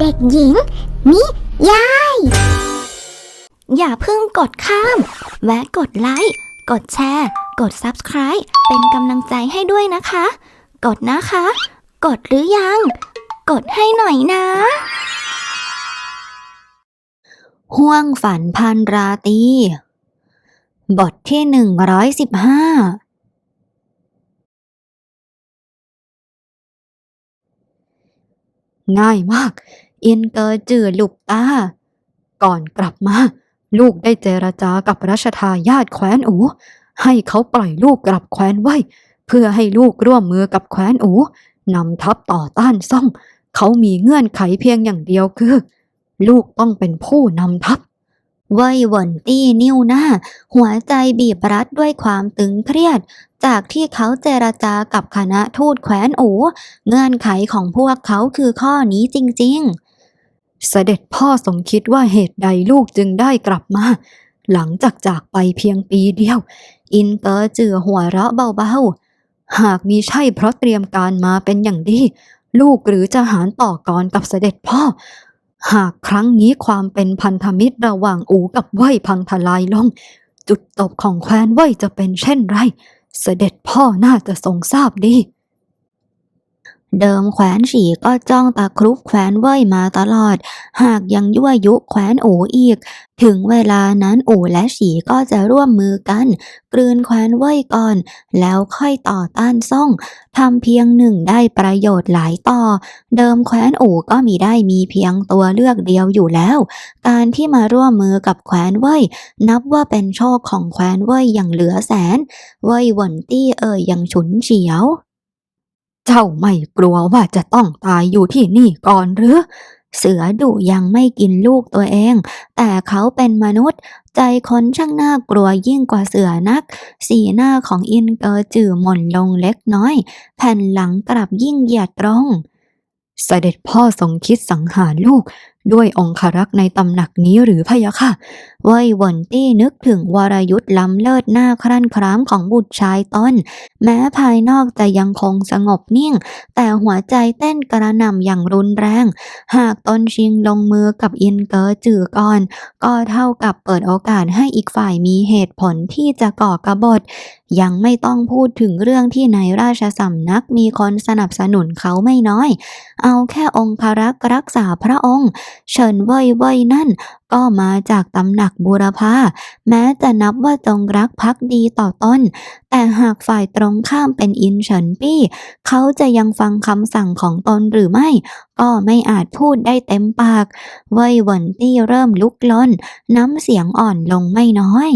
เด็กหญิง นิยาย อย่าเพิ่งกดข้าม แวะกดไลค์ กดแชร์ กด Subscribe เป็นกำลังใจให้ด้วยนะคะ กดนะคะ กดหรือยัง กดให้หน่อยนะ ห่วงฝันพันราตรีบทที่หนึ่งร้อยสิบห้า ง่ายมาก อินเตอร์จือหลุบตา ก่อนกลับมา ลูกได้เจรจากับรัชทายาทแคว้นอูให้เขาปล่อยลูกกลับแคว้นไว้ เพื่อให้ลูกร่วมมือกับแคว้นอูนำทัพต่อต้านซ่อง เขามีเงื่อนไขเพียงอย่างเดียวคือ ลูกต้องเป็นผู้นำทัพ เว่ยหวนตี้นิ้วหน้า หัวใจบีบรัดด้วยความตึงเครียด จากที่เขาเจรจากับคณะทูตแคว้นอูเงื่อนไขของพวกเขาคือข้อนี้จริง ๆ เสด็จพ่อสมคิดว่าเหตุใดลูกจึงได้กลับมา หลังจากจากไปเพียงปีเดียว อินเตอร์จือหัวเราะเบาๆ หากมีใช่เพราะเตรียมการมาเป็นอย่างดี ลูกหรือจะหารต่อกรกับเสด็จพ่อ หากครั้งนี้ความเป็นพันธมิตรระหว่างอูกับเว่ยพังทลายลง จุดจบของแคว้นเว่ยจะเป็นเช่นไร เสด็จพ่อน่าจะทรงทราบดี เดิมแคว้นฉีก็จ้องตาครุบแคว้นเว่ยมาตลอด หากยังยั่วยุแคว้นอูอีก ถึงเวลานั้นอู่และฉีก็จะร่วมมือกัน กลืนแคว้นเว่ยก่อน แล้วค่อยต่อต้านซ่องทำเพียงหนึ่งได้ประโยชน์หลายต่อ เดิมแคว้นอู่ก็มีได้มีเพียงตัวเลือกเดียวอยู่แล้ว การที่มาร่วมมือกับแคว้นเว่ยนับว่าเป็นโชคของแคว้นเว่ยอย่างเหลือแสน เว่ยหวนตี้เอ่ยอย่างฉุนเฉียว เจ้าไม่กลัวว่าจะต้องตายอยู่ที่นี่ก่อนหรือ เสือดุยังไม่กินลูกตัวเอง แต่เขาเป็นมนุษย์ ใจคนช่างน่ากลัวยิ่งกว่าเสือนัก สีหน้าของอินเกอร์จือหม่นลงเล็กน้อย แผ่นหลังกลับยิ่งเหยียดตรง เสด็จพ่อทรงคิดสังหารลูก ด้วยองครักษ์ในตำหนักนี้หรือพะยะค่ะเว่ยหวนตี้นึกถึงวรยุทธ์ล้ำเลิศหน้าครั่นครามของบุตรชายตนแม้ภายนอกจะยังคงสงบนิ่ง แต่หัวใจเต้นกระหน่ำอย่างรุนแรง หากตนชิงลงมือกับอินเกอร์จือก่อน ก็เท่ากับเปิดโอกาสให้อีกฝ่ายมีเหตุผลที่จะก่อกบฏยังไม่ต้องพูดถึงเรื่องที่ในราชสำนักมีคนสนับสนุนเขาไม่น้อย เอาแค่องครักษ์รักษาพระองค์เฉินเว่ยเว่ยนั่น ก็มาจากตำหนักบูรพาแม้จะนับว่าจงรักภักดีต่อตนแต่หากฝ่ายตรงข้ามเป็นอินเฉินปี้ เขาจะยังฟังคำสั่งของตนหรือไม่ ก็ไม่อาจพูดได้เต็มปาก เว่ยหวนตี้เริ่มลุกลนน้ำเสียงอ่อนลงไม่น้อย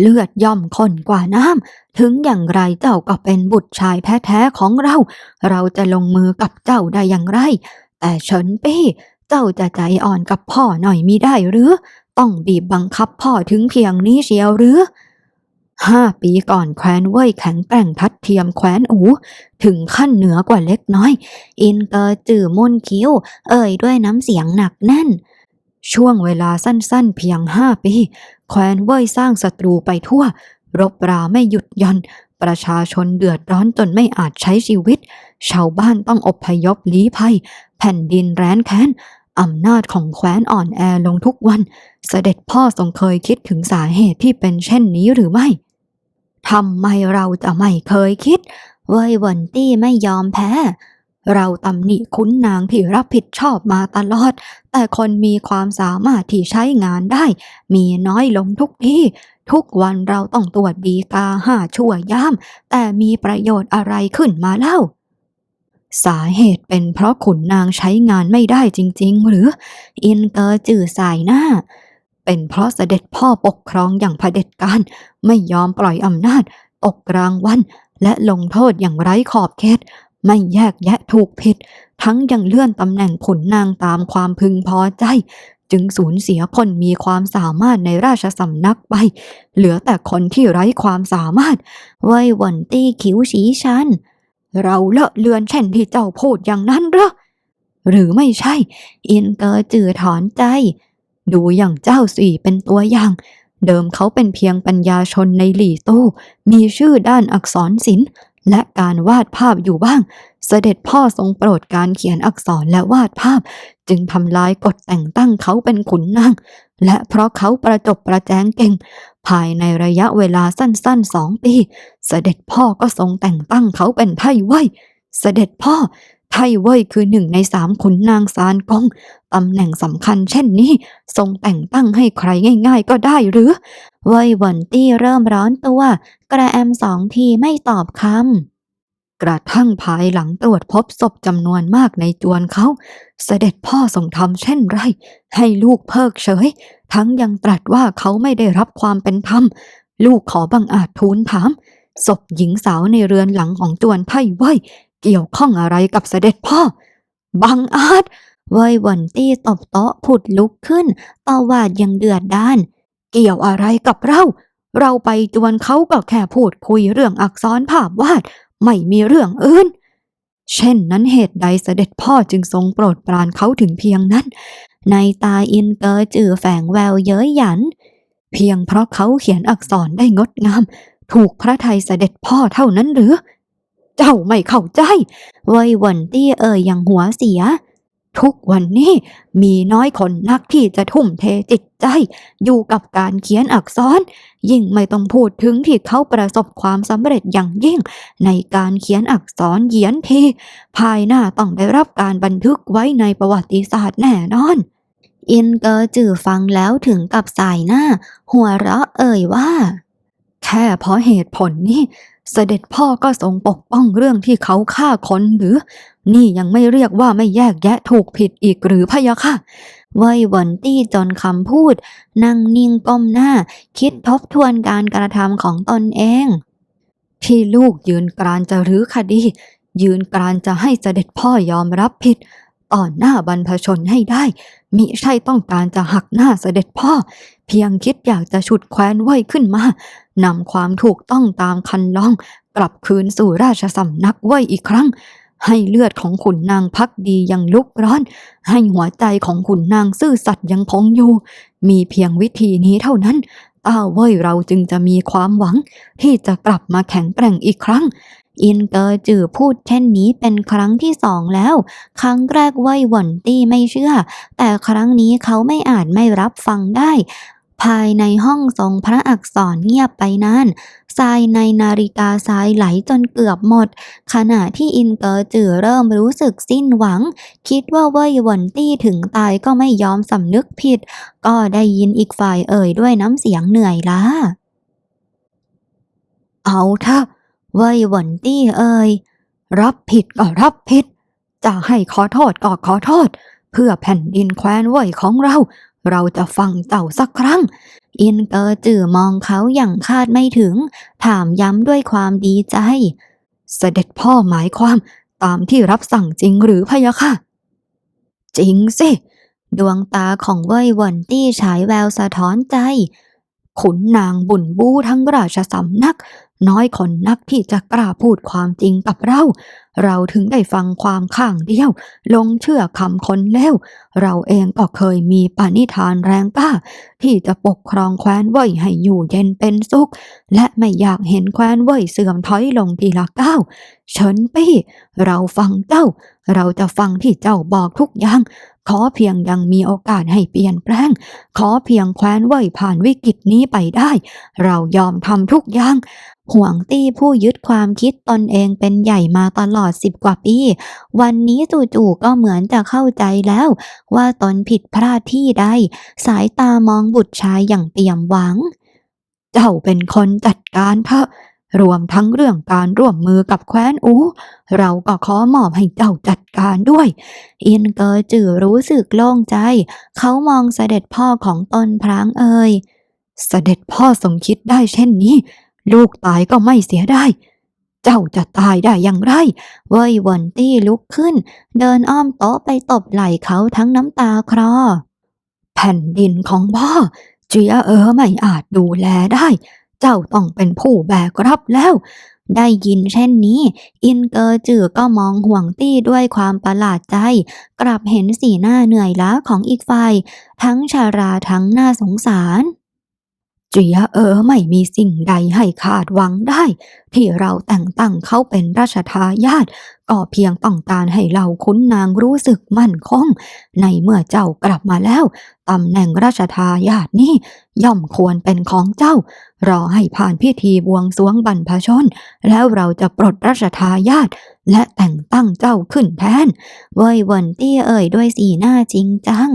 เลือดย่อมข้นกว่าน้ำ ถึงอย่างไรเจ้าก็เป็นบุตรชายแท้ๆของเรา เราจะลงมือกับเจ้าได้อย่างไร แต่เฉินปี้ เจ้าจะใจอ่อนกับพ่อหน่อยมิได้หรือ ต้องบีบบังคับพ่อถึงเพียงนี้เชียวหรือห้าปีก่อนแคว้นเว่ยแข็งแกร่งทัดเทียมแคว้นอู ถึงขั้นเหนือกว่าเล็กน้อย อินเกอร์จื่อม่นคิ้ว เอ่ยด้วยน้ำเสียงหนักแน่น ช่วงเวลาสั้นๆเพียงห้าปี แคว้นเว่ยสร้างศัตรูไปทั่ว รบราไม่หยุดย่อน ประชาชนเดือดร้อนจนไม่อาจใช้ชีวิต ชาวบ้านต้องอพยพลี้ภัย แผ่นดินแร้นแค้นอำนาจของแคว้นอ่อนแอลงทุกวัน เสด็จพ่อทรงเคยคิดถึงสาเหตุที่เป็นเช่นนี้หรือไม่ทำไมเราจะไม่เคยคิด เว่ยหวนตี้ไม่ยอมแพ้ เราตำหนิคุ้นนางที่รับผิดชอบมาตลอด แต่คนมีความสามารถที่ใช้งานได้ มีน้อยลงทุกที่ ทุกวันเราต้องตรวจดีกาห้าชั่วย่าม แต่มีประโยชน์อะไรขึ้นมาเล่า สาเหตุเป็นเพราะขุนนางใช้งานไม่ได้จริง ๆ หรือ อินเกอร์จื่อสายหน้า เป็นเพราะเสด็จพ่อปกครองอย่างเผด็จการ ไม่ยอมปล่อยอำนาจ ตกกรางวัลและลงโทษอย่างไร้ขอบเขตไม่แยกแยะถูกผิด ทั้งยังเลื่อนตำแหน่งขุนนางตามความพึงพอใจ จึงสูญเสียคนมีความสามารถในราชสำนักไป เหลือแต่คนที่ไร้ความสามารถเว่ยหวนตี้คิ้วชี้ชัน เราเลอะเลือนเช่นที่เจ้าพูดอย่างนั้นหรอหรือไม่ใช่ อินเกอร์จือถอนใจ ดูอย่างเจ้าสี่เป็นตัวอย่าง เดิมเขาเป็นเพียงปัญญาชนในหลี่ตู้ มีชื่อด้านอักษรศิลป์ และการวาดภาพอยู่บ้าง เสด็จพ่อทรงโปรดการเขียนอักษรและวาดภาพ จึงทำลายกฎแต่งตั้งเขาเป็นขุนนาง และเพราะเขาประจบประแจงเก่ง ภายในระยะเวลาสั้นๆสองปี เสด็จพ่อก็ทรงแต่งตั้งเขาเป็นไทไว่ยเสด็จพ่อ ไทเว่ยคือหนึ่งในสามขุนนางซานกงตำแหน่งสำคัญเช่นนี้ ทรงแต่งตั้งให้ใครง่ายๆก็ได้หรือเว่ยหวนตี้เริ่มร้อนตัว กระแอมสองทีไม่ตอบคำ กระทั่งภายหลังตรวจพบศพจำนวนมากในจวนเขา เสด็จพ่อทรงทำเช่นไร ให้ลูกเพิกเฉย ทั้งยังตรัสว่าเขาไม่ได้รับความเป็นธรรม ลูกขอบังอาจทูลถามศพหญิงสาวในเรือนหลังของจวนไพ่ไหว เกี่ยวข้องอะไรกับเสด็จพ่อ บังอาจเวยหวนตี้ตบโต๊ะผุดลุกขึ้นตวาดยังเดือดด้าน เกี่ยวอะไรกับเรา เราไปจวนเขาก็แค่พูดคุยเรื่องอักษรภาพวาด ไม่มีเรื่องอื่น เช่นนั้นเหตุใดเสด็จพ่อจึงทรงโปรดปรานเขาถึงเพียงนั้น ในตาอินเกอจือแฝงแววเย้ยหยัน เพียงเพราะเขาเขียนอักษรได้งดงาม ถูกพระไทยเสด็จพ่อเท่านั้นหรือ เจ้าไม่เข้าใจเว่ยหวนตี้เอ่ยอย่างหัวเสีย ทุกวันนี้มีน้อยคนนักที่จะทุ่มเทจิตใจ อยู่กับการเขียนอักษร ยิ่งไม่ต้องพูดถึงที่เขาประสบความสำเร็จอย่างยิ่ง ในการเขียนอักษรเขียนที ภายหน้าต้องได้รับการบันทึกไว้ในประวัติศาสตร์แน่นอนอินเกอร์จือฟังแล้วถึงกับสายหน้า หัวเราะเอ่ยว่า แค่เพราะเหตุผลนี้ เสด็จพ่อก็ทรงปกป้องเรื่องที่เขาฆ่าคนหรือ นี่ยังไม่เรียกว่าไม่แยกแยะถูกผิดอีกหรือพะยะค่ะเว่ยหวนตี้จนคำพูด นั่งนิ่งก้มหน้า คิดทบทวนการกระทำของตนเองที่ลูกยืนกรานจะรื้อคดี ยืนกรานจะให้เสด็จพ่อยอมรับผิดต่อหน้าบรรพชนให้ได้ มิใช่ต้องการจะหักหน้าเสด็จพ่อ เพียงคิดอยากจะฉุดแคว้นไว้ขึ้นมา นำความถูกต้องตามคันลอง กลับคืนสู่ราชสำนักไว้อีกครั้ง ให้เลือดของขุนนางพักดียังลุกร้อน ให้หัวใจของขุนนางซื่อสัตย์ยังคงอยู่ มีเพียงวิธีนี้เท่านั้นต้าเว่ยเราจึงจะมีความหวัง ที่จะกลับมาแข็งแกร่งอีกครั้งอินเกอร์จือพูดเช่นนี้เป็นครั้งที่สองแล้ว ครั้งแรกเว่ยหวนตี้ไม่เชื่อ แต่ครั้งนี้เขาไม่อาจไม่รับฟังได้ ภายในห้องทรงพระอักษรเงียบไปนานทรายในนาฬิกาทรายไหลจนเกือบหมด ขณะที่อินเกอร์จือเริ่มรู้สึกสิ้นหวัง คิดว่าเว่ยหวนตี้ถึงตายก็ไม่ยอมสำนึกผิด ก็ได้ยินอีกฝ่ายเอ่ยด้วยน้ำเสียงเหนื่อยล้า เอาเถอะเว่ยหวนตี้เอ่ยรับผิดก็รับผิด จะให้ขอโทษก็ขอโทษ เพื่อแผ่นดินแคว้นเว่ยของเรา เราจะฟังเจ้าสักครั้ง อินเกอร์จื่อมองเขาอย่างคาดไม่ถึง ถามย้ำด้วยความดีใจ เสด็จพ่อหมายความตามที่รับสั่งจริงหรือพะยะค่ะ จริงสิ ดวงตาของเว่ยหวนตี้ฉายแววสะท้อนใจ ขุนนางบุญบูทั้งราชสำนัก น้อยคนนักที่จะกล้าพูดความจริงกับเรา เราถึงได้ฟังความข้างเดียว ลงเชื่อคำคนแล้ว เราเองก็เคยมีปณิธานแรงกล้า ที่จะปกครองแคว้นเว่ยให้อยู่เย็นเป็นสุข และไม่อยากเห็นแคว้นเว่ยเสื่อมถอยลงทีละก้าวเฉินปี้ เราฟังเจ้า เราจะฟังที่เจ้าบอกทุกอย่าง ขอเพียงยังมีโอกาสให้เปลี่ยนแปลง ขอเพียงแคว้นเว่ยผ่านวิกฤตนี้ไปได้ เรายอมทำทุกอย่างห่วงตี้ผู้ยึดความคิดตนเองเป็นใหญ่มาตลอดสิบกว่าปี วันนี้จู่ๆก็เหมือนจะเข้าใจแล้ว ว่าตนผิดพลาดที่ใด สายตามองบุตรชายอย่างเปี่ยมหวัง เจ้าเป็นคนจัดการเถอะ รวมทั้งเรื่องการร่วมมือกับแคว้นอู เราก็ขอมอบให้เจ้าจัดการด้วยอินเกอจือรู้สึกโล่งใจ เขามองเสด็จพ่อของตนพรางเอ่ย เสด็จพ่อทรงคิดได้เช่นนี้ ลูกตายก็ไม่เสียได้ เจ้าจะตายได้อย่างไร เว่ยหวนตี้ลุกขึ้น เดินอ้อมโต๊ะไปตบไหล่เขาทั้งน้ำตาคลอ แผ่นดินของพ่อเจียเออไม่อาจดูแลได้ เจ้าต้องเป็นผู้แบกรับแล้ว ได้ยินเช่นนี้ อินเกอร์จือก็มองห่วงตี้ด้วยความประหลาดใจ กลับเห็นสีหน้าเหนื่อยล้าของอีกฝ่าย ทั้งชาราทั้งน่าสงสาร เจียเออไม่มีสิ่งใดให้คาดหวังได้ ที่เราแต่งตั้งเขาเป็นราชทายาทก็เพียงต้องการให้เราคุ้นนางรู้สึกมั่นคง ในเมื่อเจ้ากลับมาแล้วตำแหน่งราชทายาทนี้ย่อมควรเป็นของเจ้า รอให้ผ่านพิธีบวงสรวงบรรพชน แล้วเราจะปลดราชทายาทและแต่งตั้งเจ้าขึ้นแทน เว่ยเวินตี้เอ่ยด้วยสีหน้าจริงจัง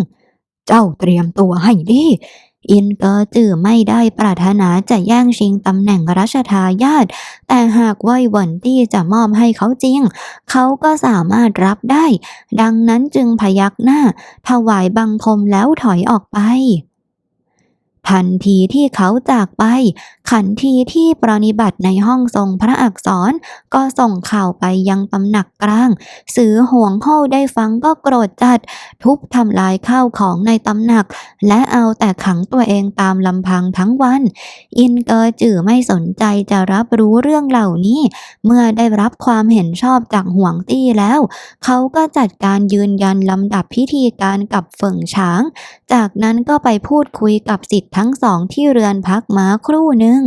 เจ้าเตรียมตัวให้ดี อินเกอร์จือไม่ได้ปรารถนาจะแย่งชิงตำแหน่งรัชทายาทแต่หากว่ยวันที่จะมอบให้เขาจริง เขาก็สามารถรับได้ ดังนั้นจึงพยักหน้า ถวายบังคมแล้วถอยออกไป ทันทีที่เขาจากไป ขันทีที่ปรนิบัติในห้องทรงพระอักษร ก็ส่งข่าวไปยังตำหนักกลาง สือห่วงโฮได้ฟังก็โกรธจัด ทุบทำลายข้าวของในตำหนัก และเอาแต่ขังตัวเองตามลำพังทั้งวัน อินเกอจือไม่สนใจจะรับรู้เรื่องเหล่านี้ เมื่อได้รับความเห็นชอบจากห่วงตี้แล้ว เขาก็จัดการยืนยันลำดับพิธีการกับเฟิงช้าง จากนั้นก็ไปพูดคุยกับสิทธิทั้งสองที่เรือนพักม้าครู่หนึ่ง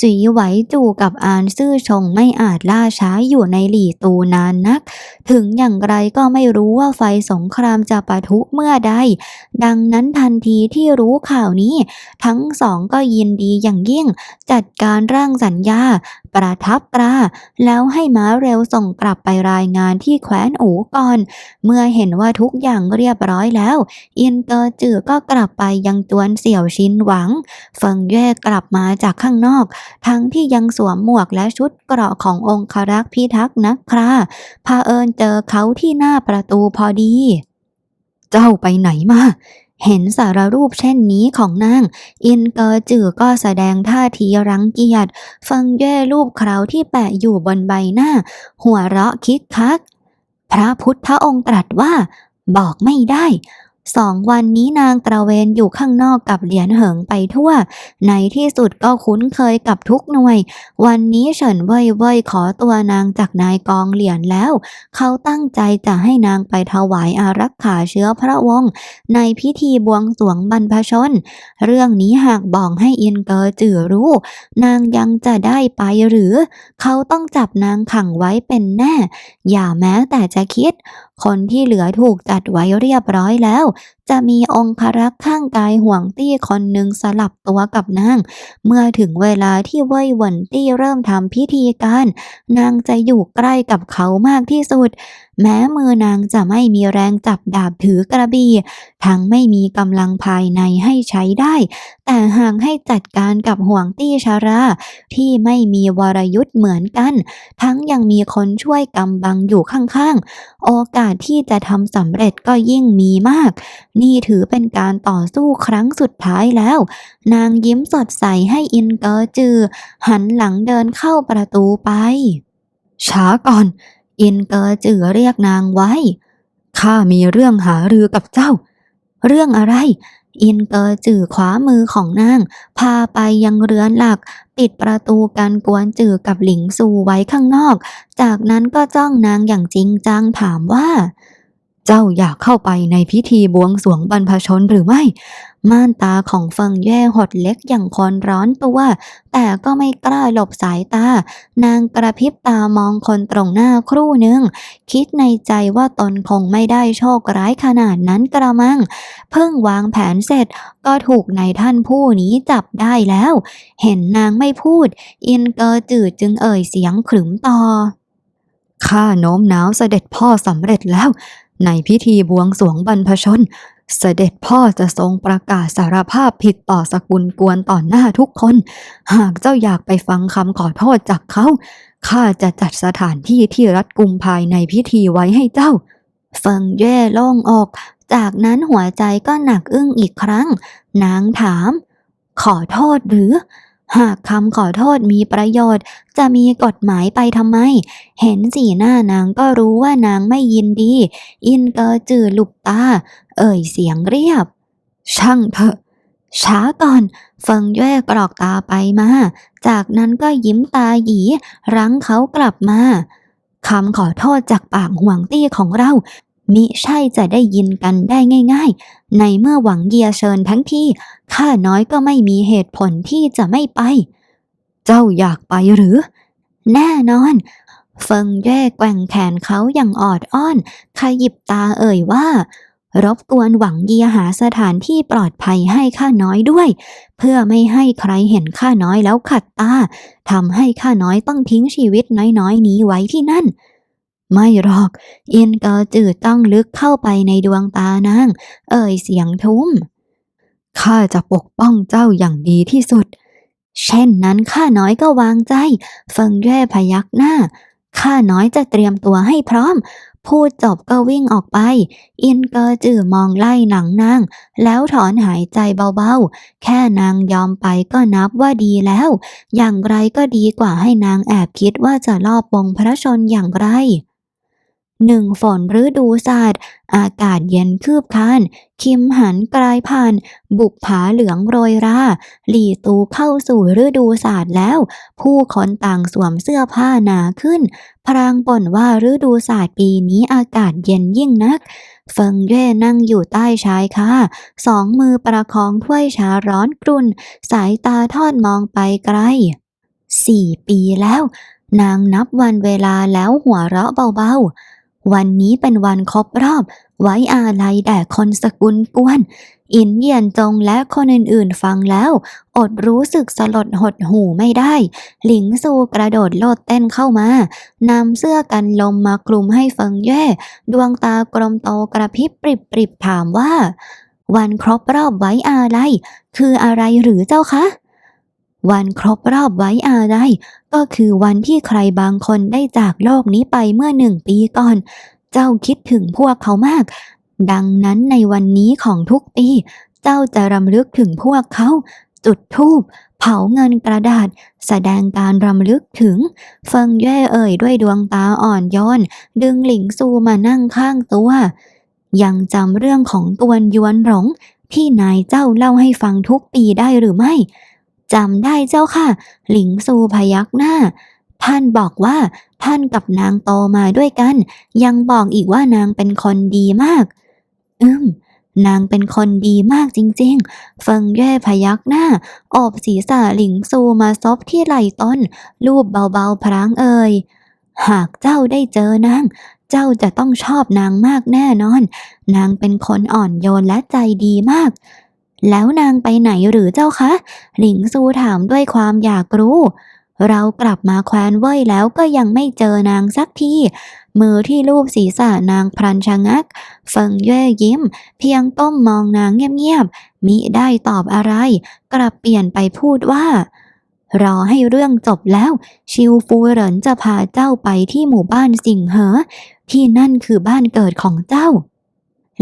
สีไหวจูกับอานซื่อชงไม่อาจล่าช้าอยู่ในหลี่ตูนานนัก ถึงอย่างไรก็ไม่รู้ว่าไฟสงครามจะปะทุเมื่อใด ดังนั้นทันทีที่รู้ข่าวนี้ ทั้งสองก็ยินดีอย่างยิ่ง จัดการร่างสัญญา ประทับตรา แล้วให้ม้าเร็วส่งกลับไปรายงานที่แคว้นอูก่อน เมื่อเห็นว่าทุกอย่างเรียบร้อยแล้ว อินเกอร์จือก็กลับไปยังจวนเสี่ยวชินหวังเฟิงเย่กลับมาจากข้างนอกทั้งที่ยังสวมหมวกและชุดเกราะขององครักษ์พิทักษ์นักคราพาเอิญเจอเขาที่หน้าประตูพอดี เจ้าไปไหนมาเห็นสารรูปเช่นนี้ของนาง อินเกอร์จือก็แสดงท่าทีรังเกียจฟิงเย่รูปเคราวที่แปะอยู่บนใบหน้า หัวเราะคิกคัก พระพุทธองค์ตรัสว่า บอกไม่ได้ สองวันนี้นางตระเวนอยู่ข้างนอกกับเหรียญเหิงไปทั่ว ในที่สุดก็คุ้นเคยกับทุกหน่วย วันนี้เฉินเว่ยเว่ยขอตัวนางจากนายกองเหรียญแล้ว เขาตั้งใจจะให้นางไปถวายอารักขาเชื้อพระวงศ์ในพิธีบวงสรวงบรรพชน เรื่องนี้หากบอกให้อินเกอร์จือรู้ นางยังจะได้ไปหรือ เขาต้องจับนางขังไว้เป็นแน่ อย่าแม้แต่จะคิด คนที่เหลือถูกจัดไว้เรียบร้อยแล้วจะมีองครักษ์ข้างกายห่วงตี้คนหนึ่งสลับตัวกับนาง เมื่อถึงเวลาที่เว่ยหวนตี้เริ่มทำพิธีการ นางจะอยู่ใกล้กับเขามากที่สุดแม้มือนางจะไม่มีแรงจับดาบถือกระบี่ทั้งไม่มีกำลังภายในให้ใช้ได้ แต่หากให้จัดการกับห่วงตี้ชารา ที่ไม่มีวรยุทธ์เหมือนกัน ทั้งยังมีคนช่วยกำบังอยู่ข้างๆ โอกาสที่จะทำสำเร็จก็ยิ่งมีมาก นี่ถือเป็นการต่อสู้ครั้งสุดท้ายแล้ว นางยิ้มสดใสให้อินเกอร์จือ หันหลังเดินเข้าประตูไปช้าก่อน อินเกอร์จือเรียกนางไว้ ข้ามีเรื่องหารือกับเจ้า เรื่องอะไร อินเกอร์จือขวามือของนาง พาไปยังเรือนหลัก ปิดประตูกันกวนจือกับหลิงซูไว้ข้างนอก จากนั้นก็จ้องนางอย่างจริงจังถามว่า เจ้าอยากเข้าไปในพิธีบวงสวงบรรพชนหรือไม่ ม่านตาของฟิงแย่หดเล็กอย่างคนร้อนตัว แต่ก็ไม่กล้าหลบสายตา นางกระพริบตามองคนตรงหน้าครู่หนึ่ง คิดในใจว่าตนคงไม่ได้โชคร้ายขนาดนั้นกระมัง เพิ่งวางแผนเสร็จก็ถูกนายท่านผู้นี้จับได้แล้ว เห็นนางไม่พูด อินเกอร์จืดจึงเอ่ยเสียงขรึมต่อข้าโน้มน้าวเสด็จพ่อสำเร็จแล้ว ในพิธีบวงสวงบรรพชน เสด็จพ่อจะทรงประกาศสารภาพผิดต่อสกุลกวนต่อหน้าทุกคน หากเจ้าอยากไปฟังคำขอโทษจากเขาข้าจะจัดสถานที่ที่รัดกุมภายในพิธีไว้ให้เจ้า เฟิงเย่โล่งอก จากนั้นหัวใจก็หนักอึ้งอีกครั้ง นางถาม ขอโทษหรือ หากคำขอโทษมีประโยชน์ จะมีกฎหมายไปทำไม เห็นสีหน้านางก็รู้ว่านางไม่ยินดี อินเกอร์จือหลุบตา เอ่ยเสียงเรียบ ช่างเถอะช้าก่อนเฟิงเย่กรอกตาไปมา จากนั้นก็ยิ้มตาหยีรั้งเขากลับมาคำขอโทษจากปากห่วงตี้ของเรา มิใช่จะได้ยินกันได้ง่าย ๆ ในเมื่อหวังเยียเชิญทั้งที่ข้าน้อยก็ไม่มีเหตุผลที่จะไม่ไป เจ้าอยากไปหรือ แน่นอนเฟิงเย่แกว่งแขนเขาอย่างออดอ้อนขยิบตาเอ่ยว่า รบกวนหวังเยียหาสถานที่ปลอดภัยให้ข้าน้อยด้วย เพื่อไม่ให้ใครเห็นข้าน้อยแล้วขัดตาทำให้ข้าน้อยต้องทิ้งชีวิตน้อยๆนี้ไว้ที่นั่น ไม่หรอก อินเกอจืดต้องลึกเข้าไปในดวงตานาง เอ่ยเสียงทุ้ม ข้าจะปกป้องเจ้าอย่างดีที่สุด เช่นนั้นข้าน้อยก็วางใจ เฟิงเย่พยักหน้า ข้าน้อยจะเตรียมตัวให้พร้อม พูดจบก็วิ่งออกไป อินเกอจือมองไล่หนังนาง แล้วถอนหายใจเบาๆ แค่นางยอมไปก็นับว่าดีแล้ว อย่างไรก็ดีกว่าให้นางแอบคิดว่าจะลอบปงพระชนอย่างไร หนึ่งฝนฤดูศาสตร์ อากาศเย็นคืบคาน คิมหันกลายผ่าน บุกผาเหลืองโรยรา หลี่ตูเข้าสู่ฤดูศาสตร์แล้ว ผู้คนต่างสวมเสื้อผ้าหนาขึ้น พรางบ่นว่าฤดูศาสตร์ปีนี้อากาศเย็นยิ่งนัก เฟิงเย่นั่งอยู่ใต้ชายคาสองมือประคองถ้วยชาร้อนกรุ่น สายตาทอดมองไปไกลสี่ปีแล้ว นางนับวันเวลาแล้วหัวเราะเบาๆ วันนี้เป็นวันครบรอบ ไว้อาลัยแด่คนสกุลกวน อินเยียนจงและคนอื่นๆฟังแล้ว อดรู้สึกสลดหดหูไม่ได้ หลิงซูกระโดดโลดเต้นเข้ามานำเสื้อกันลมมาคลุมให้เฟิงเย่ ดวงตากลมโตกระพริบปริบปริบถามว่า วันครบรอบไว้อาลัยคืออะไรหรือเจ้าคะ วันครบรอบไว้อาลัยก็คือวันที่ใครบางคนได้จากโลกนี้ไปเมื่อหนึ่งปีก่อน เจ้าคิดถึงพวกเขามาก ดังนั้นในวันนี้ของทุกปี เจ้าจะรำลึกถึงพวกเขา จุดธูปเผาเงินกระดาษ แสดงการรำลึกถึง เฟิงเย่เอ่ยด้วยดวงตาอ่อนโยนดึงหลิงซูมานั่งข้างตัว ยังจำเรื่องของตวนยวนหลงที่นายเจ้าเล่าให้ฟังทุกปีได้หรือไม่ จำได้เจ้าค่ะ หลิงซูพยักหน้า ท่านบอกว่าท่านกับนางโตมาด้วยกัน ยังบอกอีกว่านางเป็นคนดีมาก อืมนางเป็นคนดีมากจริงๆ เฟิงเย่พยักหน้า อบศีรษะหลิงซูมาซบที่ไหล่ต้น รูปเบาๆพรางเอ่ย หากเจ้าได้เจอนาง เจ้าจะต้องชอบนางมากแน่นอน นางเป็นคนอ่อนโยนและใจดีมาก แล้วนางไปไหนหรือเจ้าคะ หลิงซูถามด้วยความอยากรู้ เรากลับมาแคว้นเว่ยแล้วก็ยังไม่เจอนางสักทีมือที่ลูบศีรษะนางพลันชะงัก เฟิงเย่ยิ้ม เพียงก้มมองนางเงียบๆ มิได้ตอบอะไร กลับเปลี่ยนไปพูดว่า รอให้เรื่องจบแล้ว ชิวฟูเหรินจะพาเจ้าไปที่หมู่บ้านสิงเหอ ที่นั่นคือบ้านเกิดของเจ้า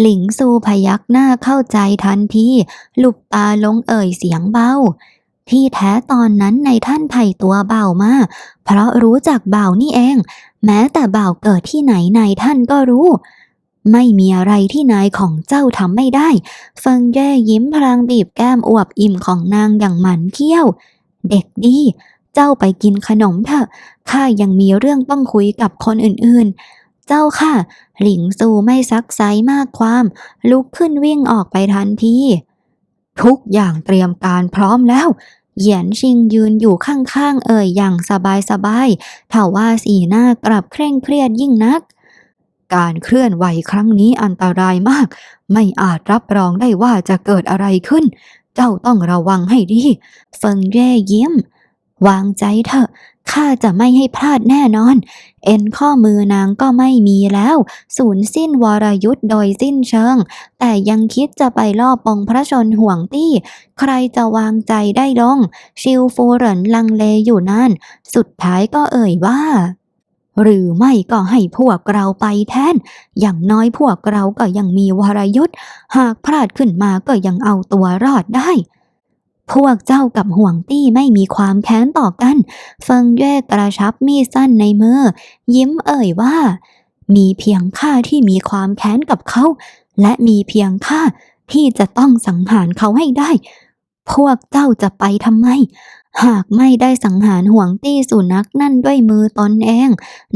หลิงซูพยักหน้าเข้าใจทันทีหลุบตาลงเอ่ยเสียงเบา ที่แท้ตอนนั้นในท่านไถ่ตัวเบามา เพราะรู้จักเบานี่เอง แม้แต่เบาเกิดที่ไหนในท่านก็รู้ ไม่มีอะไรที่นายของเจ้าทำไม่ได้เฟิงเย่ยิ้มพลางบีบแก้มอวบอิ่มของนางอย่างหมันเขี้ยว เด็กดี เจ้าไปกินขนมเถอะข้ายังมีเรื่องต้องคุยกับคนอื่นๆ เจ้าค่ะ หลิงซูไม่ซักไซมากความ ลุกขึ้นวิ่งออกไปทันที ทุกอย่างเตรียมการพร้อมแล้ว เหยียนชิงยืนอยู่ข้างๆ เอ่ยอย่างสบายๆเถาว่าสีหน้ากลับเคร่งเครียดยิ่งนัก การเคลื่อนไหวครั้งนี้อันตรายมาก ไม่อาจรับรองได้ว่าจะเกิดอะไรขึ้น เจ้าต้องระวังให้ดี เฟิงเย่ยิ้ม วางใจเถอะ ข้าจะไม่ให้พลาดแน่นอน เอ็นข้อมือนางก็ไม่มีแล้ว สูญสิ้นวรยุทธ์โดยสิ้นเชิง แต่ยังคิดจะไปลอบปองพระชนห่วงตี้ ใครจะวางใจได้ลง ชิวฟูเหรินลังเลอยู่นั่น สุดท้ายก็เอ่ยว่าหรือไม่ก็ให้พวกเราไปแทน อย่างน้อยพวกเราก็ยังมีวรยุทธ์ หากพลาดขึ้นมาก็ยังเอาตัวรอดได้ พวกเจ้ากับห่วงตี้ไม่มีความแค้นต่อกัน เฟิงเย่กระชับมีดสั้นในมือ ยิ้มเอ่ยว่า มีเพียงข้าที่มีความแค้นกับเขา และมีเพียงข้าที่จะต้องสังหารเขาให้ได้ พวกเจ้าจะไปทำไม หากไม่ได้สังหารห่วงตี้สุนัขนั่นด้วยมือตนเอง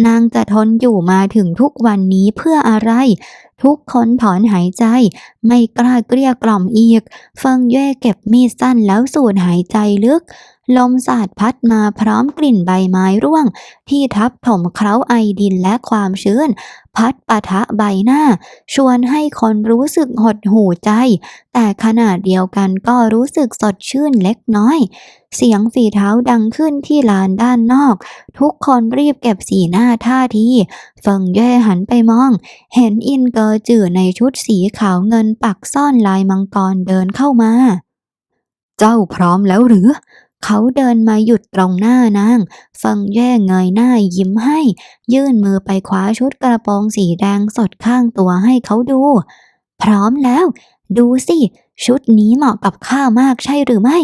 นางจะทนอยู่มาถึงทุกวันนี้เพื่ออะไร ทุกคนถอนหายใจ ไม่กล้าเกลี้ยกล่อมอีก เฟิงเย่เก็บมีดสั้นแล้วสูดหายใจลึก ลมสาดพัดมาพร้อมกลิ่นใบไม้ร่วง ที่ทับถมเคล้าไอดินและความชื้น พัดปะทะใบหน้า ชวนให้คนรู้สึกหดหู่ใจ แต่ขณะเดียวกันก็รู้สึกสดชื่นเล็กน้อย เสียงฝีเท้าดังขึ้นที่ลานด้านนอก ทุกคนรีบเก็บสีหน้าท่าทีเฟิงเย่หันไปมอง เห็นอินเกอจื่อในชุดสีขาวเงินปักซ่อนลายมังกรเดินเข้ามา เจ้าพร้อมแล้วหรือ เขาเดินมาหยุดตรงหน้านางฟิงเย่เงยหน้ายิ้มให้ ยื่นมือไปคว้าชุดกระโปรงสีแดงสดข้างตัวให้เขาดู พร้อมแล้ว ดูสิ ชุดนี้เหมาะกับข้ามากใช่หรือไม่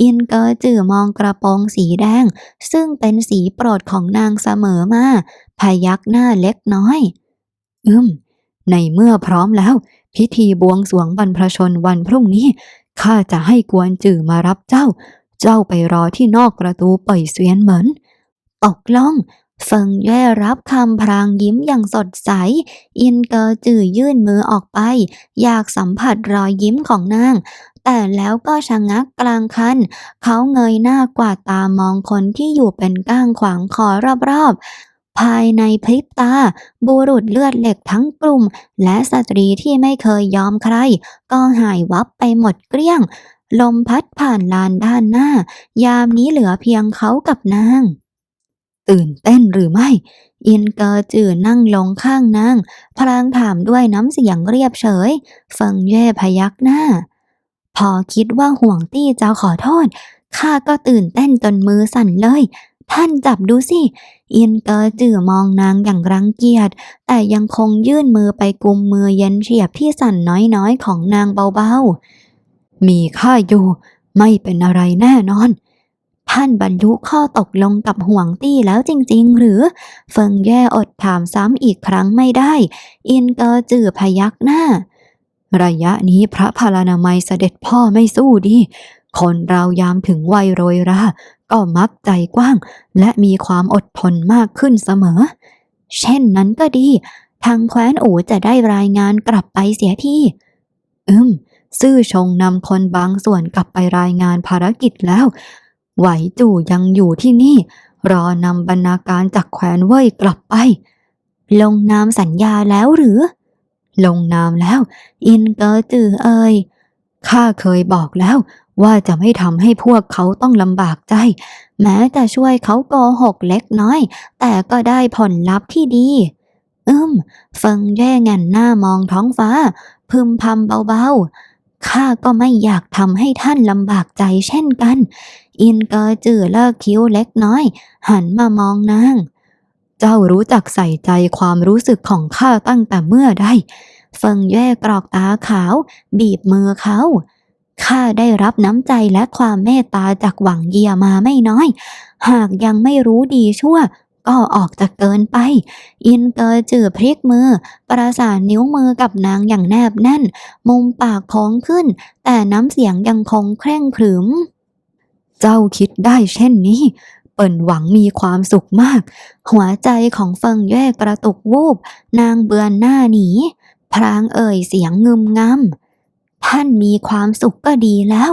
อินเกอจื่อมองกระโปรงสีแดง ซึ่งเป็นสีโปรดของนางเสมอมา พยักหน้าเล็กน้อย อืม ในเมื่อพร้อมแล้ว พิธีบวงสรวงบรรพชนวันพรุ่งนี้ข้าจะให้กวนจื่อมารับเจ้า เจ้าไปรอที่นอกประตูเป่ยเสวียนเหมือนตกลงเฟิงเย่รับคำพรางยิ้มอย่างสดใส อินเกอจื่อยื่นมือออกไป อยากสัมผัสรอยยิ้มของนาง แต่แล้วก็ชะงักกลางคัน เขาเงยหน้ากวาดตามองคนที่อยู่เป็นก้างขวางคอรอบๆ ภายในพริบตา บุรุษเลือดเหล็กทั้งกลุ่ม และสตรีที่ไม่เคยยอมใคร ก็หายวับไปหมดเกลี้ยง ลมพัดผ่านลานด้านหน้า ยามนี้เหลือเพียงเขากับนาง ตื่นเต้นหรือไม่ อินเกอจือนั่งลงข้างนาง พลางถามด้วยน้ำเสียงเรียบเฉยเฟิงเย่พยักหน้า พอคิดว่าห่วงตี้จะขอโทษข้าก็ตื่นเต้นจนมือสั่นเลย ท่านจับดูสิอินเกอจือมองนางอย่างรังเกียจ แต่ยังคงยื่นมือไปกุมมือเย็นเฉียบที่สั่นน้อยๆของนางเบาๆ มีข้าอยู่ไม่เป็นอะไรแน่นอน ท่านบรรลุข้อตกลงกับห่วงตี้แล้วจริงๆ หรือ เฟิงแย่อดถามซ้ำอีกครั้งไม่ได้ อินเกอจือพยักหน้า ระยะนี้พระพลานามัยเสด็จพ่อไม่สู้ดี คนเรายามถึงวัยโรยราก็มักใจกว้าง และมีความอดทนมากขึ้นเสมอ เช่นนั้นก็ดี ทางแคว้นอูจะได้รายงานกลับไปเสียที อืม ซื่อชงนำคนบางส่วนกลับไปรายงานภารกิจแล้ว ไหวจู่ยังอยู่ที่นี่ รอนำบรรณาการจากแควนเว่ยกลับไป ลงนามสัญญาแล้วหรือ ลงนามแล้ว อินเกอจือเอ่ยข้าเคยบอกแล้วว่าจะไม่ทำให้พวกเขาต้องลำบากใจ แม้จะช่วยเขาโกหกเล็กน้อย แต่ก็ได้ผลลัพธ์ที่ดีอืมเฟิงแย่งันหน้ามองท้องฟ้า พึมพำเบาๆ ข้าก็ไม่อยากทำให้ท่านลำบากใจเช่นกัน อินเกอจือเลิกคิ้วเล็กน้อย หันมามองนาง เจ้ารู้จักใส่ใจความรู้สึกของข้าตั้งแต่เมื่อใดเฟิงแย่กรอกตาขาว บีบมือเขาข้าได้รับน้ำใจและความเมตตาจากหวังเยียมาไม่น้อย หากยังไม่รู้ดีชั่ว ก็ออกจะเกินไป อินเกอจือพลิกมือ ประสานนิ้วมือกับนางอย่างแนบแน่น มุมปากโค้งขึ้น แต่น้ำเสียงยังคงเคร่งขรึม เจ้าคิดได้เช่นนี้ เปิ่นหวังมีความสุขมาก หัวใจของเฟิงแย่กระตุกวูบ นางเบือนหน้าหนี พรางเอ่ยเสียงงึมงำท่านมีความสุขก็ดีแล้ว